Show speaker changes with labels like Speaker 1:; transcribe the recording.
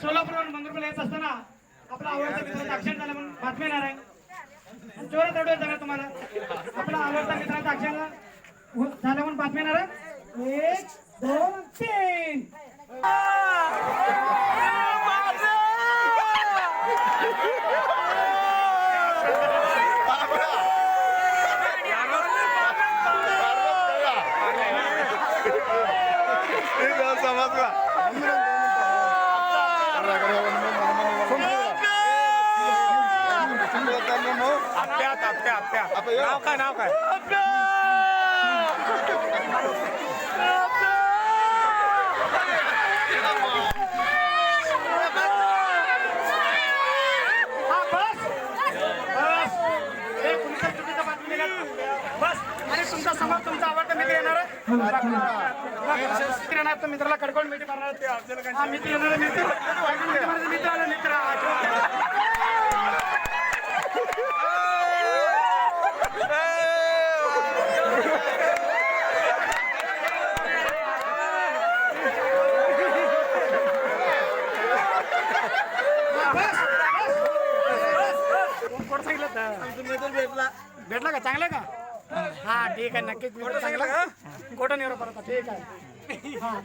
Speaker 1: सोलापूरवरून मंगरुळला येत असताना आपला आवडता मित्राचा अक्षर झाला म्हणून बातमी येणार आहे. आणि जोरात रडून जाणार तुम्हाला. आपला आवडता मित्राचा अक्षर झाला म्हणून बातमी येणार आहे. एक दोन तीन.
Speaker 2: समजला आप्या आप्या नाव काय नाव काय
Speaker 1: हा बस हे तुमच्या चुकीच्या बातमी दिल्यात. बस आणि तुमच्यासमोर तुमचा आवडता मित्र येणार आहे? मित्र येणार तर मित्राला कडकोड मिठी मारणार ते हा मित्र येणार आहे, मित्र. मित्र मित्र आला मित्र? भेटला का? चांगलं का? हा ठीक आहे. नक्कीच चांगला कोटं निवड परत ठीक आहे. हा.